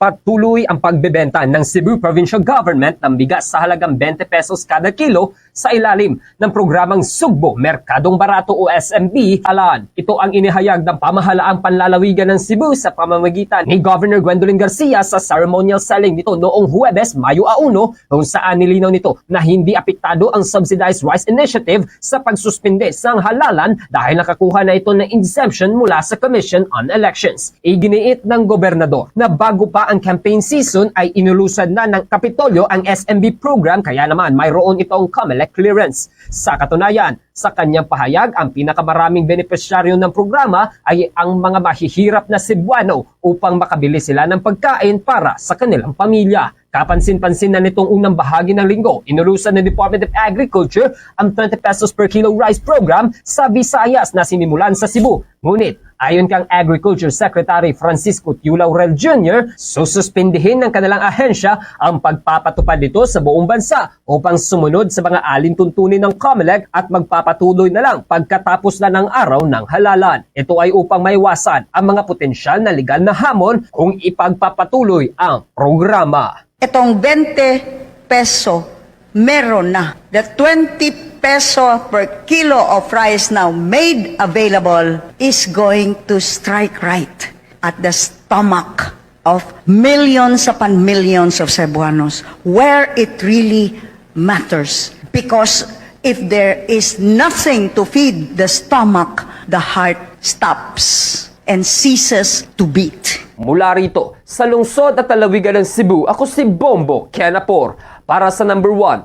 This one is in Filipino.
Patuloy ang pagbebenta ng Cebu Provincial Government ng bigas sa halagang 20 pesos kada kilo sa ilalim ng programang Sugbo Merkadong Barato o SMB Alan. Ito ang inihayag ng pamahalaang panlalawigan ng Cebu sa pamamagitan ni Governor Gwendolyn Garcia sa ceremonial selling nito noong Huwebes, Mayo 1 kung saan nilinaw nito na hindi apektado ang Subsidized Rice Initiative sa pagsuspinde sa halalan dahil nakakuha na ito ng exemption mula sa Commission on Elections. Iginiit ng gobernador na bago pa ang campaign season ay inulusan na ng Kapitolyo ang SMB program kaya naman mayroon itong COMELEC clearance. Sa katunayan, sa kanyang pahayag, ang pinakamaraming benepisyaryo ng programa ay ang mga mahihirap na Cebuano upang makabili sila ng pagkain para sa kanilang pamilya. Kapansin-pansin na nitong unang bahagi ng linggo, inulusan ng Department of Agriculture ang 20 pesos per kilo rice program sa Visayas na sinimulan sa Cebu. Ngunit, ayon kang Agriculture Secretary Francisco Tiu Laurel Jr., sususpindihin ng kanilang ahensya ang pagpapatupad nito sa buong bansa upang sumunod sa mga alintuntunin ng COMELEC at magpapatuloy na lang pagkatapos na ng araw ng halalan. Ito ay upang maiwasan ang mga potensyal na legal na hamon kung ipagpapatuloy ang programa. Itong 20 peso, meron na. The 20 peso per kilo of rice now made available is going to strike right at the stomach of millions upon millions of Cebuanos, where it really matters. Because if there is nothing to feed the stomach, the heart stops and ceases to beat. Mula rito, sa lungsod at talawigan ng Cebu, ako si Bombo Kenapor para sa number one